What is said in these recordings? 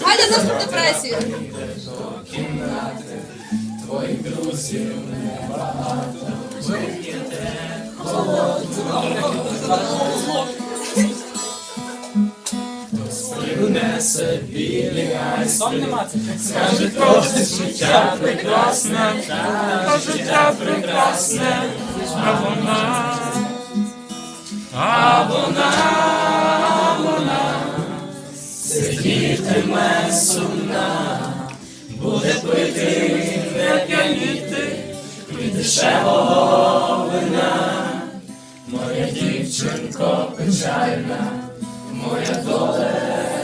Галя доступ депресії. Несе білі айстри, скаже просто життя прекрасне, життя прекрасне, а вона, сидітиме сумна, буде пити, не п'яніти, від дешевого вина, моя дівчинко печальна, моя доля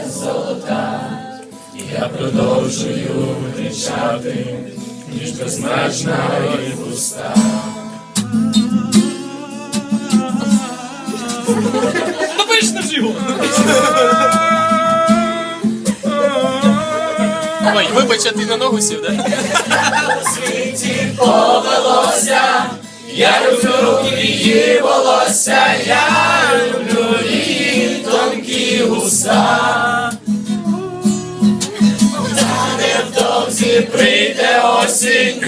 золота, я продовжую кричати, ніж безмежна і пуста. Ой, вибач, а ти на ногу сів, да? світі повелося, я люблю її волосся, я люблю її тонкі густа. Та невдовзі прийде осінь,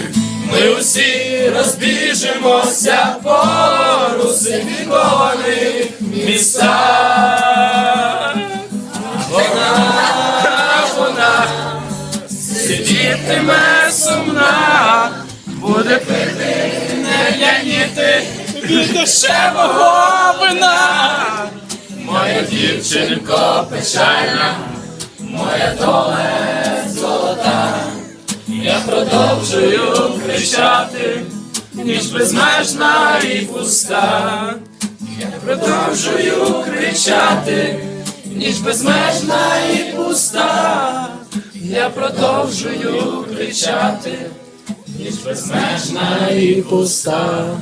ми усі розбіжимося по русифікованих містах. Сидітиме сумна, буде пити, не п'яніти від дешевого вина. Моя дівчинко печальна, моя доля золота. Я продовжую кричати, ніч безмежна і пуста. Я продовжую кричати, ніч безмежна і пуста. Продовжую кричати, ніж безмежна і пуста.